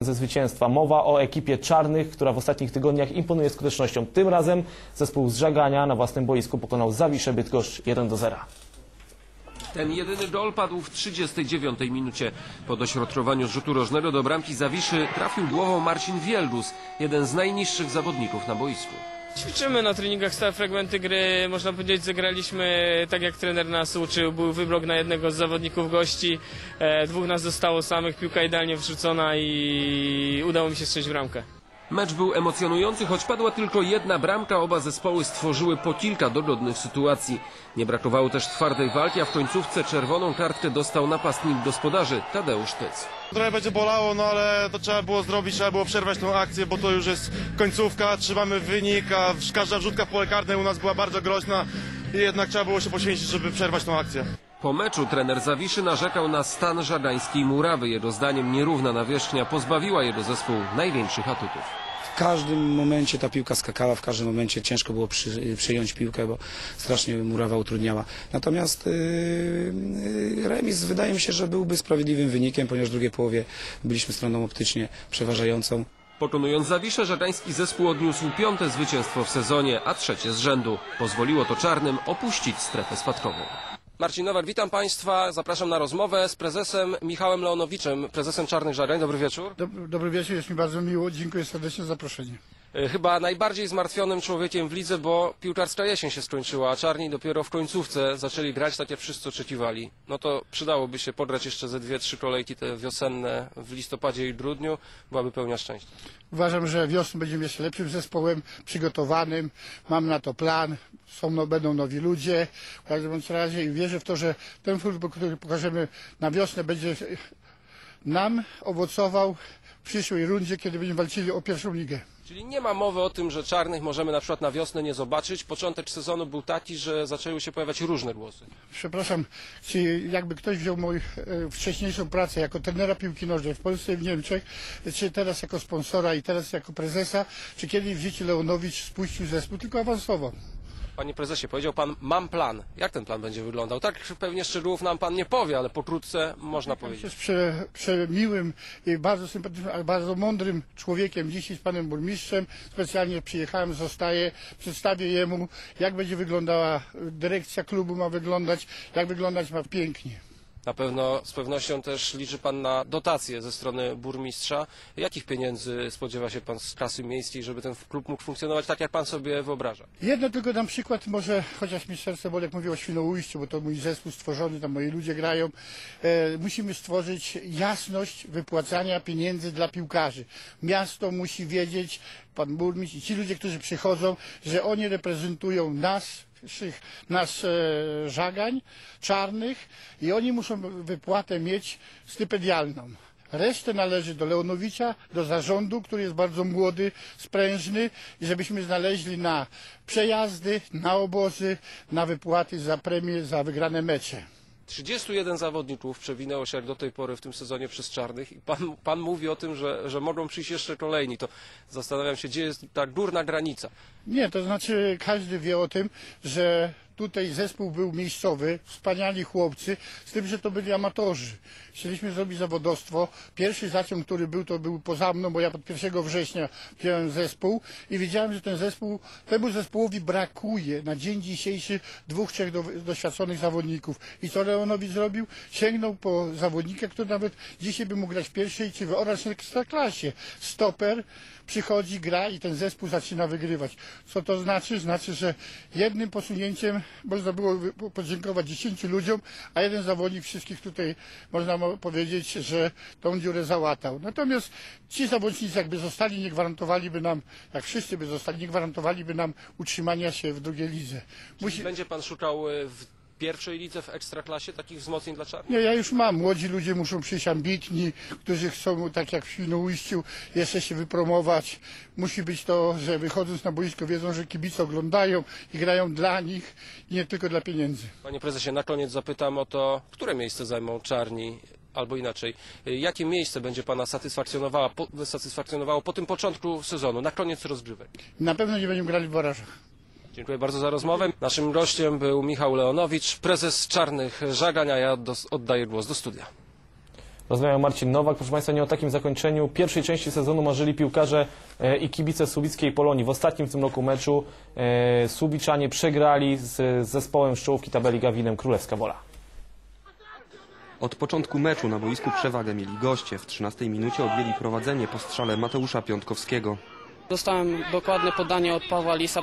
ze zwycięstwa. Mowa o ekipie czarnych, która w ostatnich tygodniach imponuje skutecznością. Tym razem zespół z Żagania na własnym boisku pokonał Zawiszę Bydgoszcz 1 do 0. Ten jedyny gol padł w 39 minucie. Po dośrodkowaniu rzutu rożnego do bramki Zawiszy trafił głową Marcin Wieldus, jeden z najniższych zawodników na boisku. Ćwiczymy na treningach stałe fragmenty gry. Można powiedzieć, zagraliśmy tak jak trener nas uczył. Był wyblok na jednego z zawodników gości. E, dwóch nas zostało samych, piłka idealnie wrzucona i udało mi się strzelić bramkę. Mecz był emocjonujący, choć padła tylko jedna bramka. Oba zespoły stworzyły po kilka dogodnych sytuacji. Nie brakowało też twardej walki, a w końcówce czerwoną kartkę dostał napastnik gospodarzy Tadeusz Tyc. Trochę będzie bolało, no ale to trzeba było zrobić, trzeba było przerwać tą akcję, bo to już jest końcówka, trzymamy wynik, a każda wrzutka w pole karne u nas była bardzo groźna i jednak trzeba było się poświęcić, żeby przerwać tą akcję. Po meczu trener Zawiszy narzekał na stan żagańskiej murawy. Jego zdaniem nierówna nawierzchnia pozbawiła jego zespół największych atutów. W każdym momencie ta piłka skakała, w każdym momencie ciężko było przy, przyjąć piłkę, bo strasznie murawa utrudniała. Natomiast yy, yy, remis wydaje mi się, że byłby sprawiedliwym wynikiem, ponieważ w drugiej połowie byliśmy stroną optycznie przeważającą. Pokonując Zawiszę, żagański zespół odniósł piąte zwycięstwo w sezonie, a trzecie z rzędu. Pozwoliło to czarnym opuścić strefę spadkową. Marcin Nowak, witam Państwa. Zapraszam na rozmowę z prezesem Michałem Leonowiczem, prezesem Czarnych Żagań. Dobry wieczór. Dob- Dobry wieczór, jest mi bardzo miło. Dziękuję serdecznie za zaproszenie. E, Chyba najbardziej zmartwionym człowiekiem w lidze, bo piłkarska jesień się skończyła, a czarni dopiero w końcówce zaczęli grać tak jak wszyscy oczekiwali. No to przydałoby się pograć jeszcze ze dwie, trzy kolejki te wiosenne w listopadzie i grudniu, byłaby pełnia szczęścia. Uważam, że wiosną będziemy jeszcze lepszym zespołem, przygotowanym. Mam na to plan. Są, no, będą nowi ludzie. W każdym razie i wierzę w to, że ten futbol, który pokażemy na wiosnę, będzie nam owocował w przyszłej rundzie, kiedy będziemy walczyli o pierwszą ligę. Czyli nie ma mowy o tym, że czarnych możemy na przykład na wiosnę nie zobaczyć. Początek sezonu był taki, że zaczęły się pojawiać różne głosy. Przepraszam, czy jakby ktoś wziął moją e, wcześniejszą pracę jako trenera piłki nożnej w Polsce i w Niemczech, czy teraz jako sponsora i teraz jako prezesa, czy kiedyś w życiu Leonowicz spuścił zespół, tylko awansował. Panie prezesie, powiedział pan, mam plan. Jak ten plan będzie wyglądał? Tak pewnie szczegółów nam pan nie powie, ale pokrótce można powiedzieć. Jest prze, przemiłym i bardzo sympatycznym, ale bardzo mądrym człowiekiem. Dzisiaj z panem burmistrzem specjalnie przyjechałem, zostaję, przedstawię jemu, jak będzie wyglądała dyrekcja klubu, ma wyglądać, jak wyglądać ma pięknie. Na pewno z pewnością też liczy pan na dotacje ze strony burmistrza. Jakich pieniędzy spodziewa się pan z kasy miejskiej, żeby ten klub mógł funkcjonować tak, jak pan sobie wyobraża? Jedno tylko dam przykład, może chociaż mi serce boli, jak mówił o Świnoujściu, bo to mój zespół stworzony, tam moi ludzie grają. E, musimy stworzyć jasność wypłacania pieniędzy dla piłkarzy. Miasto musi wiedzieć, pan burmistrz i ci ludzie, którzy przychodzą, że oni reprezentują nas, naszych, nasz e, żagań czarnych i oni muszą wypłatę mieć stypendialną. Resztę należy do Leonowicza, do zarządu, który jest bardzo młody, sprężny i żebyśmy znaleźli na przejazdy, na obozy, na wypłaty za premie, za wygrane mecze. 31 zawodników przewinęło się jak do tej pory w tym sezonie przez czarnych i pan, pan mówi o tym, że, że mogą przyjść jeszcze kolejni. To zastanawiam się, gdzie jest ta górna granica. Nie, to znaczy każdy wie o tym, że tutaj zespół był miejscowy, wspaniali chłopcy, z tym, że to byli amatorzy. Chcieliśmy zrobić zawodowstwo. Pierwszy zaciąg, który był, to był poza mną, bo ja pod 1 września wziąłem zespół i wiedziałem, że ten zespół, temu zespołowi brakuje na dzień dzisiejszy dwóch, trzech do, doświadczonych zawodników. I co Leonowicz zrobił? Sięgnął po zawodnika, który nawet dzisiaj by mógł grać w pierwszej czy w oraz ekstraklasie. Stoper przychodzi, gra i ten zespół zaczyna wygrywać. Co to znaczy? Znaczy, że jednym posunięciem można było podziękować 10 ludziom, a jeden zawodnik wszystkich tutaj można mo- powiedzieć, że tą dziurę załatał. Natomiast ci zawodnicy jakby zostali, nie gwarantowaliby nam, jak wszyscy by zostali, nie gwarantowaliby nam utrzymania się w drugiej lidze. Musi... Będzie pan szukał e, w pierwszej lidze, w ekstraklasie takich wzmocnień dla czarnych? Nie, ja już mam. Młodzi ludzie muszą przyjść ambitni, którzy chcą, tak jak w Świnoujściu, jeszcze się wypromować. Musi być to, że wychodząc na boisko wiedzą, że kibice oglądają i grają dla nich i nie tylko dla pieniędzy. Panie prezesie, na koniec zapytam o to, które miejsce zajmą czarni, albo inaczej, jakie miejsce będzie pana satysfakcjonowało po, satysfakcjonowało po tym początku sezonu, na koniec rozgrywek? Na pewno nie będziemy grali w barażach. Dziękuję bardzo za rozmowę. Naszym gościem był Michał Leonowicz, prezes Czarnych Żagań, a ja oddaję głos do studia. Rozmawiał Marcin Nowak. Proszę Państwa, nie o takim zakończeniu pierwszej części sezonu marzyli piłkarze e, i kibice Słubickiej Polonii. W ostatnim w tym roku meczu e, Słubiczanie przegrali z, z zespołem z czołówki tabeli Gawinem Królewska Wola. Od początku meczu na boisku przewagę mieli goście. W 13 minucie objęli prowadzenie po strzale Mateusza Piątkowskiego. Dostałem dokładne podanie od Pawła Lisa.